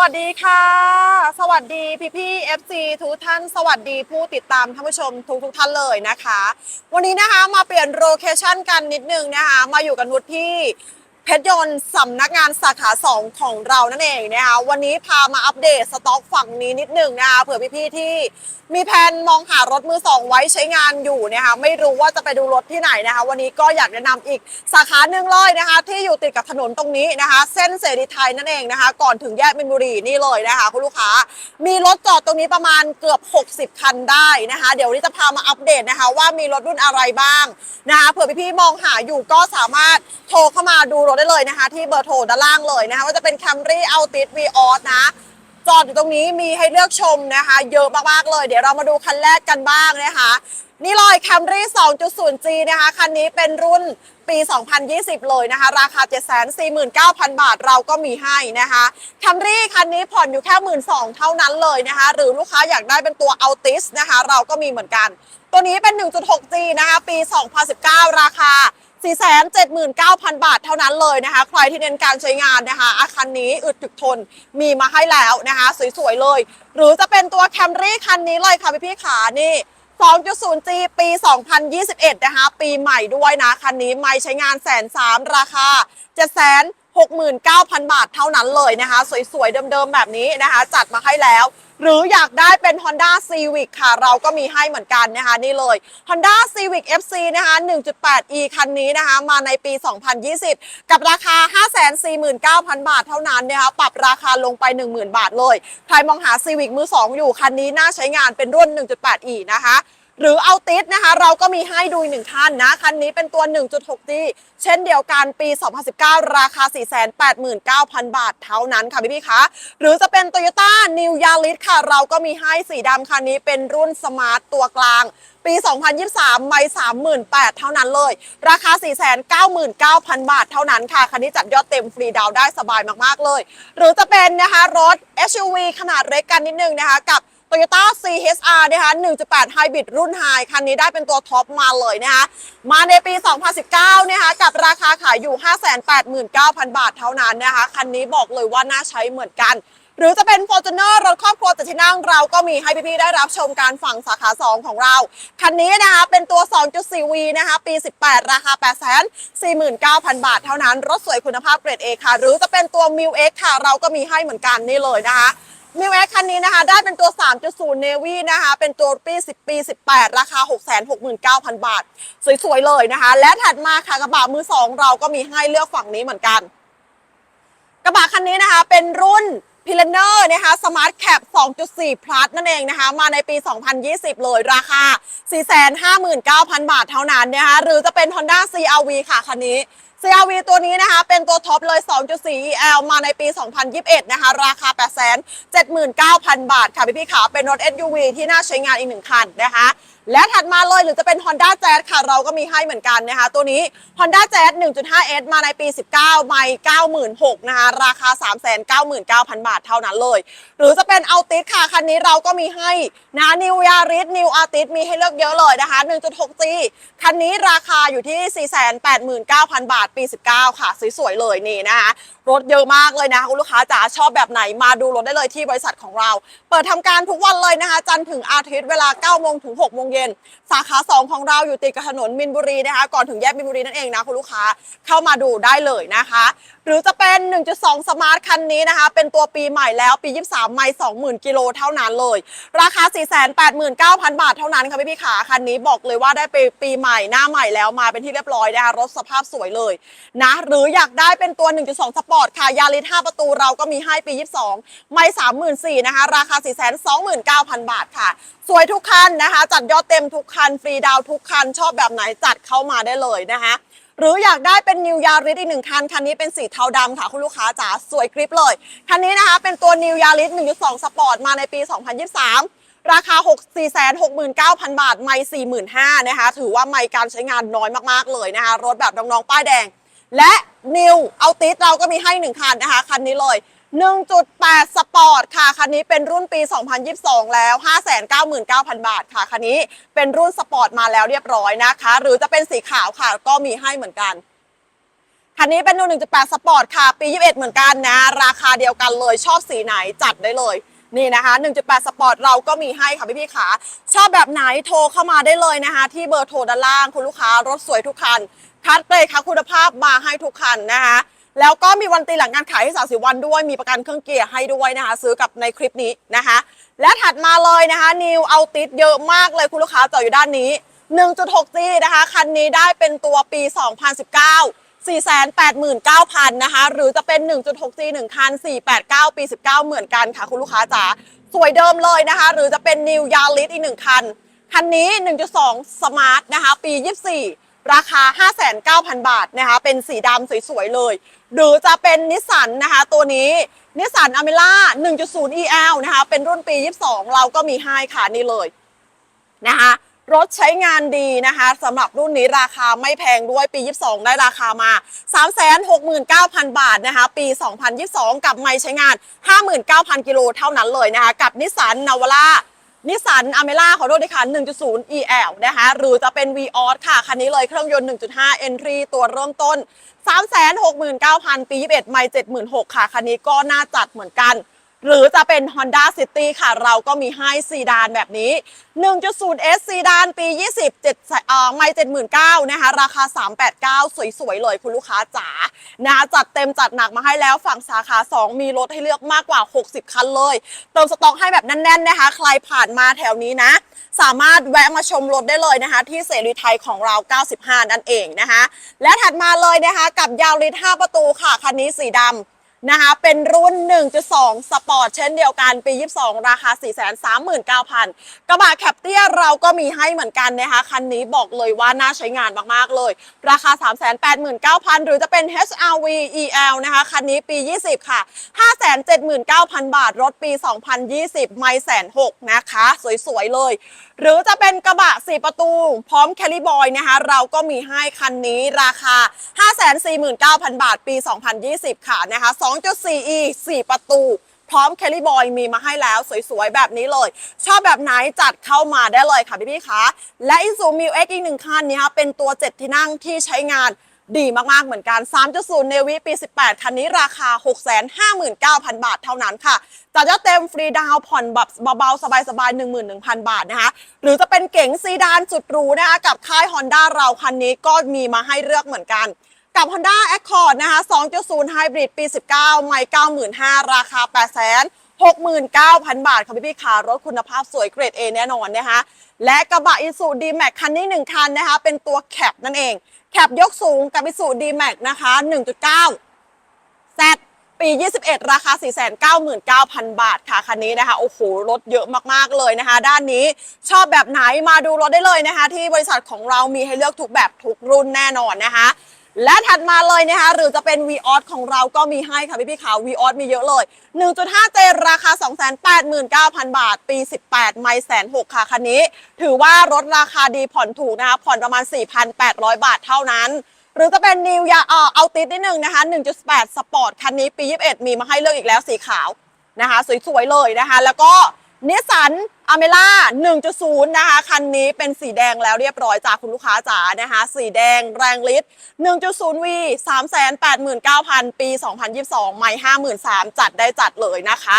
วัสดีค่ะ สวัสดีพี่พี่ FC ทุกท่าน สวัสดีผู้ติดตามท่านผู้ชมทุกทุกท่านเลยนะคะ วันนี้นะคะมาเปลี่ยนโลเคชั่นกันนิดนึงนะคะ มาอยู่กันวุฒิที่ เพชรยนต์สำนักงานสาขา 2 ของเรานั่นเองนะคะวันนี้พามาอัปเดตสต็อกฝั่งนี้นิดหนึ่งนะคะเผื่อพี่ๆที่มีแผนมองหารถมือสองไว้ใช้งานอยู่นะคะไม่รู้ว่าจะไปดูรถที่ไหนนะคะ วันนี้ก็อยากแนะนำอีกสาขาหนึ่งเลยนะคะ ที่อยู่ติดกับถนนตรงนี้นะคะ เส้นเสรีไทยนั่นเองนะคะ ก่อนถึงแยกมินบุรีนี่เลยนะคะคุณลูกค้า มีรถจอดตรงนี้ประมาณเกือบ 60 คันได้นะคะ เดี๋ยวนนี้จะพามาอัปเดตนะคะ ว่ามีรถรุ่นอะไรบ้างนะคะเผื่อพี่ๆมองหาอยู่ก็สามารถโทรเข้ามาดูรถได้เลยนะคะ ที่เบอร์โทรด้านล่างเลยนะคะว่าจะเป็น Camry Altis v ีออสนะจอดอยู่ตรงนี้มีให้เลือกชมนะคะ เยอะมากๆเลย เดี๋ยวเรามาดูคันแรกกันบ้างนะคะ นี่เลย Camry 2.0G นะคะ คันนี้เป็นรุ่นปี 2020 เลยนะคะ ราคา 749,000 บาทเราก็มีให้นะคะ Camry คันนี้ผ่อนอยู่แค่ 12,000เท่านั้นเลยนะคะ หรือลูกค้าอยากได้เป็นตัว Altis นะคะ เราก็มีเหมือนกัน ตัวนี้เป็น 1.6G นะคะ ปี 2019 ราคา 479,000 บาทเท่านั้นเลยนะคะ ใครที่เน้นการใช้งานนะคะ อาคันนี้อึดถึกทนมีมาให้แล้วนะคะ สวยๆเลย หรือจะเป็นตัวแคมรี่คันนี้เลยค่ะพี่พี่ๆขานี่ 2.0G ปี 2021 นะคะ ปีใหม่ด้วยนะ คันนี้ไม่ใช้งานแสนสามราคา7 69,000 บาทเท่านั้นเลยนะคะ สวยๆ เดิมๆ แบบนี้นะคะ จัดมาให้แล้ว หรืออยากได้เป็น Honda Civic ค่ะ เราก็มีให้เหมือนกันนะคะ นี่เลย Honda Civic FC นะคะ 1.8e คันนี้นะคะ มาในปี 2020 กับราคา 549,000 บาทเท่านั้นนะคะ ปรับราคาลงไป 10,000 บาทเลย ใครมองหา Civic มือ 2 อยู่ คันนี้น่าใช้งานเป็นรุ่น 1.8e นะคะ หรือเอาติสนะคะ เราก็มีให้ดูอีกหนึ่งคันนะ คันนี้เป็นตัว 1.6D เช่นเดียวกันปี 2019 ราคา 489,000 บาทเท่านั้นค่ะพี่พี่คะหรือจะเป็น Toyota New Yaris ค่ะ เราก็มีให้สีดำคันนี้เป็นรุ่นสมาร์ตตัวกลางปี 2023 ไม่38,000 เท่านั้นเลย ราคา 499,000 บาทเท่านั้นค่ะ คันนี้จัดยอดเต็มฟรีดาวได้สบายมาก ๆ เลย หรือจะเป็นนะคะรถ SUV ขนาดเล็กกันนิดนึงนะคะกับ Toyota CHR นะคะ 1.8 Hybrid รุ่น High คันนี้ได้เป็นตัวท็อปมาเลยนะคะ มาในปี 2019 นะคะ กับราคาขายอยู่ 589,000 บาทเท่านั้นนะคะ คันนี้บอกเลยว่าน่าใช้เหมือนกัน หรือจะเป็น Fortuner รถครอบครัวจัดที่นั่งเราก็มีให้พี่ๆได้รับชมการฝั่งสาขา 2 ของเรา คันนี้นะคะเป็นตัว 2.4V นะคะ ปี 18 ราคา 849,000 บาทเท่านั้น รถสวยคุณภาพเกรด A ค่ะ หรือจะเป็นตัว m i l X ค่ะ เราก็มีให้เหมือนกันนี่เลยนะคะ มิวเอ็กคันนี้นะคะ ได้เป็นตัว 3.0 Navy นะคะ เป็นตัวปี 10 ปี 18 ราคา 669,000 บาท สวย ๆ เลยนะคะ และถัดมาค่ะกระบะมือ 2 เราก็มีให้เลือกฝั่งนี้เหมือนกัน กระบะคันนี้นะคะ เป็นรุ่น p i l a n e r นะคะ Smart Cap 2.4 Plus นั่นเองนะคะ มาในปี 2020 เลยราคา 459,000 บาทเท่านั้นนะคะ หรือจะเป็น Honda CRV ค่ะ คันนี้ CRV ตัวนี้นะคะ เป็นตัวท็อปเลย 2.4 EL มาในปี 2021 นะคะ ราคา 879,000 บาทค่ะพี่พี่ขาเป็นรถ SUV ที่น่าใช้งานอีกหนึ่งคันนะคะ และถัดมาเลยหรือจะเป็น Honda Jazz ค่ะเราก็มีให้เหมือนกันนะคะ ตัวนี้ Honda Jazz 1.5S มาในปี 19 ไม่ 96,000นะคะ ราคา 399,000 บาทเท่านั้นเลย หรือจะเป็น Altis ค่ะ คันนี้เราก็มีให้นะ New Yaris New Altis มีให้เลือกเยอะเลยนะคะ 1.6G คันนี้ราคาอยู่ที่ 489,000 บาทปี 19 ค่ะ สวยๆเลยนี่นะคะรถเยอะมากเลยนะคะคุณลูกค้าจ๋าชอบแบบไหนมาดูรถได้เลยที่บริษัทของเรา เปิดทำการทุกวันเลยนะคะ จันทร์ถึงอาทิตย์เวลา9โมงถึง6โมงเย็นสาขา 2 ของเราอยู่ติดกับถนนมินบุรีนะคะ ก่อนถึงแยกมินบุรีนั่นเองนะคุณลูกค้าเข้ามาดูได้เลยนะคะ หรือจะเป็น 1.2 สมาร์ทคันนี้นะคะ เป็นตัวปีใหม่แล้วปี 23 ไม่ 20,000 กิโลเท่านั้นเลย ราคา 489,000 บาทเท่านั้นค่ะพี่พี่ขาคันนี้บอกเลยว่าได้ไปปีใหม่หน้าใหม่แล้วมาเป็นที่เรียบร้อยนะคะรถสภาพสวยเลยนะหรืออยากได้เป็นตัว 1.2 สปอร์ตค่ะยาริส5ประตูเราก็มีให้ปี 22 ไม่ 34,000นะคะราคา 429,000 บาทค่ะ สวยทุกคันนะคะจัดยอดเต็มทุกคัน ฟรีดาวทุกคัน ชอบแบบไหนจัดเข้ามาได้เลยนะคะหรืออยากได้เป็นนิวยาริสอีกหนึ่งคัน คันนี้เป็นสีเทาดำค่ะ คุณลูกค้าจ๋าสวยกริปเลย คันนี้นะคะ เป็นตัวนิวยาริส1.2 สปอร์ตมาในปี 2023 ราคา 6 469,000 บาท ไม่ 45,000นะคะ ถือว่าไม่การใช้งานน้อยมาก ๆ เลยนะคะ รถแบบน้อง ๆ ป้ายแดง และนิวเอาติสเราก็มีให้ 1 คันนะคะ คันนี้เลย 1.8 สปอร์ตค่ะ คันนี้เป็นรุ่นปี 2022 แล้ว 599,000 บาทค่ะ คันนี้เป็นรุ่นสปอร์ตมาแล้วเรียบร้อยนะคะ หรือจะเป็นสีขาวค่ะก็มีให้เหมือนกันคันนี้เป็นรุ่น1.8 สปอร์ตค่ะ ปี 21 เหมือนกันนะ ราคาเดียวกันเลยชอบสีไหนจัดได้เลยนี่นะคะ 1.8 สปอร์ตเราก็มีให้ค่ะพี่พี่ขา ชอบแบบไหนโทรเข้ามาได้เลยนะคะ ที่เบอร์โทรด้านล่างคุณลูกค้ารถสวยทุกคัน คัดเกรดค่ะคุณภาพมาให้ทุกคันนะคะ แล้วก็มีวันตีหลังการขายให้สาสิวันด้วยมีประกันเครื่องเกียร์ให้ด้วยนะคะ ซื้อกับในคลิปนี้นะคะ และถัดมาเลยนะคะนิวเอาติดเยอะมากเลยคุณลูกค้าจอดอยู่ด้านนี้ 1.6G นะคะ คันนี้ได้เป็นตัวปี 2019 489,000นะคะ หรือจะเป็น 1.6G 1คัน 489 ปี 19 เหมือนกันค่ะ คุณลูกค้าจ๋า สวยเดิมเลยนะคะ หรือจะเป็น New Yaris อีก 1 คัน คันนี้ 1.2 Smart นะคะ ปี 24 ราคา 59,000 บาทนะคะ เป็นสีดำสวยๆเลย หรือจะเป็นนิสสันนะคะ ตัวนี้นิสสันอเมล่า1.0 EL นะคะ เป็นรุ่นปี 22 เราก็มีให้ค่ะนี่เลยนะคะรถใช้งานดีนะคะสำหรับรุ่นนี้ราคาไม่แพงด้วยปี 22 ได้ราคามา 369,000 บาทนะคะ ปี 2022 กับไม่ใช้งาน 59,000 กิโลเท่านั้นเลยนะคะ กับนิสสันนาวาร่า นิสสันอเมล่าขอโทษด้วยค่ะ 1.0 EL นะคะ หรือจะเป็น v ีออค่ะ คันนี้เลยเครื่องยนต์ 1.5 Entry ตัวเริ่มต้น 369,000 ปี 21 ไม่ 76,000 ค่ะ คันนี้ก็น่าจัดเหมือนกัน หรือจะเป็น Honda City ค่ะ เราก็มีให้ซีดานแบบนี้ 1.0S ซีดานปี 20 7เอ่อไม่79,000นะคะ ราคา 389 สวย ๆ เลยคุณลูกค้าจ๋านะคะจัดเต็มจัดหนักมาให้แล้วฝั่งสาขา 2 มีรถให้เลือกมากกว่า 60 คันเลย เติมสต็อกให้แบบแน่น ๆ นะคะ ใครผ่านมาแถวนี้นะ สามารถแวะมาชมรถได้เลยนะคะ ที่เสรีไทยของเรา 95 นั่นเองนะคะ และถัดมาเลยนะคะ กับยาวริด5ประตูค่ะ คันนี้สีดำ นะคะ เป็นรุ่น 1.2 สปอร์ตเช่นเดียวกัน ปี 22 ราคา 439,000 กระบะแคปเตียเราก็มีให้เหมือนกันนะคะ คันนี้บอกเลยว่าน่าใช้งานมาก ๆ เลย ราคา 389,000 หรือจะเป็น HRV EL นะคะ คันนี้ปี 20 ค่ะ 579,000 บาท รถปี 2020 ไม่แสนหกนะคะ สวย ๆ เลย หรือจะเป็นกระบะ 4 ประตู พร้อมแคลิบอยนะคะ เราก็มีให้คันนี้ราคา 549,000 บาท ปี 2020 ค่ะนะคะ 2.4e 4 ประตู พร้อมแคลิบอยมีมาให้แล้วสวยๆ แบบนี้เลย ชอบแบบไหนจัดเข้ามาได้เลยค่ะพี่ๆคะและ i s u m i X อีกหนึ่งคันนี้ค่ะเป็นตัว 7 ที่นั่งที่ใช้งานดีมาก ๆ เหมือนกัน 3.0 Navy ปี 18 คันนี้ราคา 659,000 บาทเท่านั้นค่ะจัดยอดเต็มฟรีดาวผ่อนแบบเบา ๆ สบาย ๆ 11,000 บาทนะคะ หรือจะเป็นเก๋งซีดานสุดหรูนะคะ กับค่าย Honda เราคันนี้ก็มีมาให้เลือกเหมือนกัน กับ Honda Accord นะคะ 2.0 Hybrid ปี 19ไม่ 95,000 ราคา869,000 บาทค่ะพี่พี่ๆค่ะรถคุณภาพสวยเกรด A แน่นอนนะคะ และกระบะ i s u d Max คันนี้ 1 คันนะคะ เป็นตัวแคปนั่นเอง แคปยกสูงกับ i s u d Max นะคะ 1.9 Z ปี 21 ราคา 499,000 บาทค่ะ คันนี้นะคะ โอ้โห รถเยอะมาก ๆ เลยนะคะ ด้านนี้ชอบแบบไหนมาดูรถได้เลยนะคะ ที่บริษัทของเรามีให้เลือกทุกแบบทุกรุ่นแน่นอนนะคะ และถัดมาเลยนะคะหรือจะเป็น v ีออของเราก็มีให้ค่ะพี่พี่ๆค่ะ v ีออมีเยอะเลย 1.5J ราคา 289,000 บาท ปี 18 ไม่แสนหกค่ะคันนี้ ถือว่ารถราคาดีผ่อนถูกนะคะผ่อนประมาณ 4,800 บาทเท่านั้นหรือจะเป็นนิวยาเอ่อเอาติดนิดนึงนะคะ 1.8 สปอร์ตคันนี้ปี 21 มีมาให้เลือกอีกแล้วสีขาวนะคะ สวยๆเลยนะคะ แล้วก็ นิสสันอเมล่า1.0 นะคะ คันนี้เป็นสีแดงแล้วเรียบร้อยจากคุณลูกค้าจ๋านะคะ สีแดงแรงฤทธิ์ 1.0V 389,000 ปี 2022ไม่ 53,000 จัดได้จัดเลยนะคะ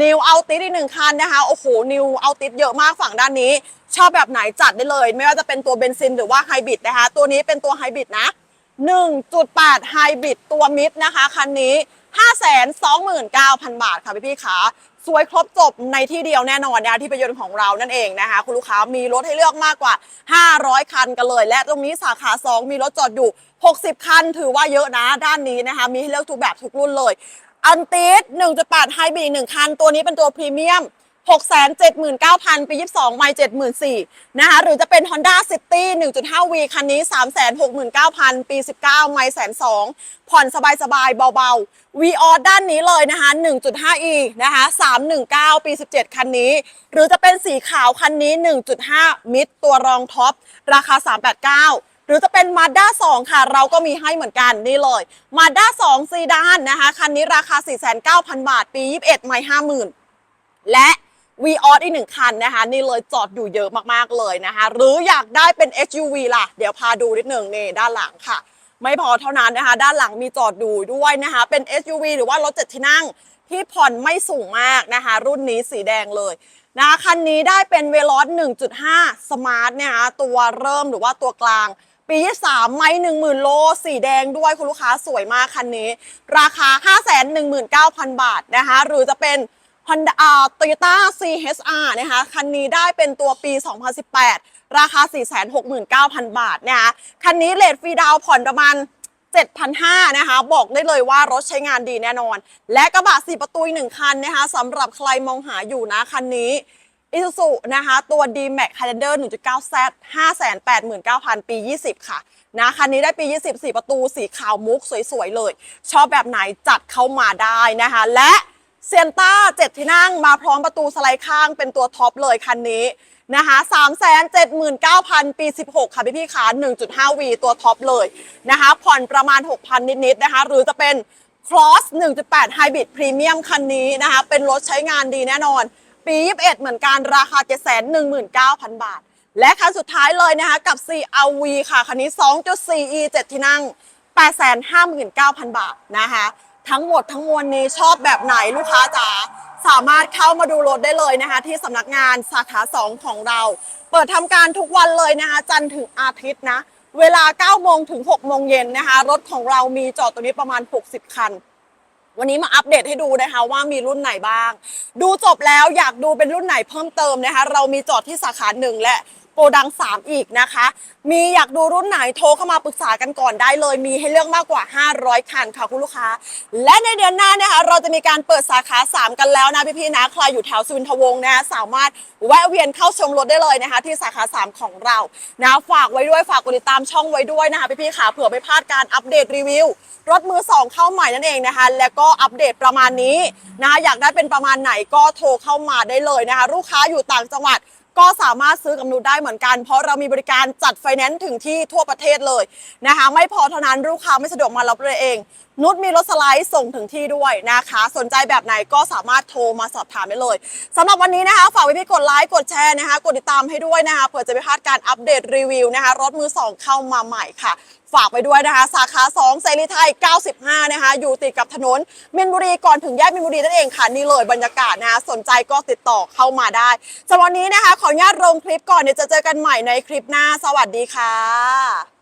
นิวเอาติดอีกหนึ่งคันนะคะ โอ้โหนิวเอาติดเยอะมากฝั่งด้านนี้ ชอบแบบไหนจัดได้เลย ไม่ว่าจะเป็นตัวเบนซินหรือว่าไฮบริดนะคะ ตัวนี้เป็นตัวไฮบริดนะ 1.8 ไฮบริดตัวมิดนะคะ คันนี้529,000 บาทค่ะพี่พี่ขา สวยครบจบในที่เดียวแน่นอนนะที่ประยนต์ของเรานั่นเองนะคะ คุณลูกค้ามีรถให้เลือกมากกว่า 500 คันกันเลย และตรงนี้สาขา 2 มีรถจอดอยู่ 60 คัน ถือว่าเยอะนะด้านนี้นะคะ มีให้เลือกทุกแบบทุกรุ่นเลย อันติส1.8ไฮบริด1คัน ตัวนี้เป็นตัวพรีเมียม 679,000ปี22 ไม่ 74นะคะ หรือจะเป็น Honda City 1.5V คันนี้ 369,000 ปี 19 ไม่แสนสองผ่อนสบายๆ เบาๆ v ีออด้านนี้เลยนะคะ 1.5E นะคะ 319 ปี 17 คันนี้ หรือจะเป็นสีขาวคันนี้ 1.5 มิดตัวรองท็อป ราคา 389หรือจะเป็น Mazda 2 ค่ะ เราก็มีให้เหมือนกันนี่เลย Mazda 2ซีดานนะคะ คันนี้ราคา 4,900 0 บาท ปี 21 ไม่ 50,000 และ v ีออสอีกหนึ่งคันนะคะ นี่เลยจอดอยู่เยอะมากๆเลยนะคะ หรืออยากได้เป็น SUV ล่ะ เดี๋ยวพาดูนิดหนึ่งนี่ด้านหลังค่ะ ไม่พอเท่านั้นนะคะ ด้านหลังมีจอดดูด้วยนะคะ เป็น SUV หรือว่ารถเจ็ดที่นั่งที่ผ่อนไม่สูงมากนะคะ รุ่นนี้สีแดงเลยนะคะคันนี้ได้เป็นเวลอส1.5 สมาร์ทเนี่ยนะคะตัวเริ่มหรือว่าตัวกลาง ปี3ไม่10,000 โล สีแดงด้วยคุณลูกค้าสวยมากคันนี้ ราคา 519,000 บาทนะคะ หรือจะเป็น Honda อ่า Toyota CHR นะคะ คันนี้ได้เป็นตัวปี 2018 ราคา 469,000 บาทนะคะคันนี้เลทฟรีดาวผ่อนประมาณ7,500นะคะ บอกได้เลยว่ารถใช้งานดีแน่นอน และกระบะ4ประตูอีกหนึ่งคันนะคะสำหรับใครมองหาอยู่นะ คันนี้ Isuzu นะคะ ตัว D-Max Highlander 1.9Z 589,000 ปี 20 ค่ะ นะ คันนี้ได้ปี 24 ประตู สีขาวมุกสวย ๆ เลย ชอบแบบไหนจัดเข้ามาได้นะคะ และ เซียนต้า7ที่นั่งมาพร้อมประตูสไลด์ข้างเป็นตัวท็อปเลยคันนี้นะคะ379,000ปี16ค่ะพี่พี่ขา 1.5V ตัวท็อปเลยนะคะ ผ่อนประมาณ6,000นิดๆนะคะ หรือจะเป็น Cross 1.8 Hybrid Premium คันนี้นะคะ เป็นรถใช้งานดีแน่นอน ปี21เหมือนกันราคา719,000บาท และคันสุดท้ายเลยนะคะ กับ CRV ค่ะ คันนี้ 2.4E 7 ที่นั่ง 859,000 บาทนะคะ ทั้งหมดทั้งมวลนี้ชอบแบบไหนลูกค้าจ๋าสามารถเข้ามาดูรถได้เลยนะคะ ที่สำนักงานสาขา 2 ของเรา เปิดทำการทุกวันเลยนะคะ จันทร์ถึงอาทิตย์นะ เวลา 9 โมงถึง 6 โมงเย็นนะคะ รถของเรามีจอดตรงนี้ประมาณ 60 คัน วันนี้มาอัปเดตให้ดูนะคะว่ามีรุ่นไหนบ้าง ดูจบแล้วอยากดูเป็นรุ่นไหนเพิ่มเติมนะคะ เรามีจอดที่สาขาหนึ่งและโกดัง 3 อีกนะคะ มีอยากดูรุ่นไหนโทรเข้ามาปรึกษากันก่อนได้เลย มีให้เลือกมากกว่า 500 คันค่ะคุณลูกค้า และในเดือนหน้านะคะเราจะมีการเปิดสาขา 3 กันแล้วนะพี่ๆนะใครอยู่แถวสุวินทวงศ์นะคะสามารถแวะเวียนเข้าชมรถได้เลยนะคะ ที่สาขา 3 ของเรานะฝากไว้ด้วยฝากกดติดตามช่องไว้ด้วยนะคะพี่ๆค่ะเผื่อไม่พลาดการอัปเดตรีวิวรถมือ 2 เข้าใหม่นั่นเองนะคะ แล้วก็อัปเดตประมาณนี้นะอยากได้เป็นประมาณไหนก็โทรเข้ามาได้เลยนะคะ ลูกค้าอยู่ต่างจังหวัด ก็สามารถซื้อกับนุชได้เหมือนกัน เพราะเรามีบริการจัดไฟแนนซ์ถึงที่ทั่วประเทศเลยนะคะ ไม่พอเท่านั้นลูกค้าไม่สะดวกมารับเลยเอง นุชมีรถสไลด์ส่งถึงที่ด้วยนะคะ สนใจแบบไหนก็สามารถโทรมาสอบถามได้เลยสำหรับวันนี้นะคะฝากไว้พี่กดไลค์กดแชร์นะคะ กดติดตามให้ด้วยนะคะเผื่อจะไม่พลาดการอัปเดตรีวิวนะคะ รถมือสองเข้ามาใหม่ค่ะ ฝากไปด้วยนะคะ สาขา 2 เสรีไทย 95 นะคะ อยู่ติดกับถนนมินบุรีก่อนถึงแยกมินบุรีนั่นเองค่ะนี่เลยบรรยากาศนะคะสนใจก็ติดต่อเข้ามาได้สำหรับวันนี้นะคะ ขออนุญาตลงคลิปก่อนเดี๋ยวจะเจอกันใหม่ในคลิปหน้า สวัสดีค่ะ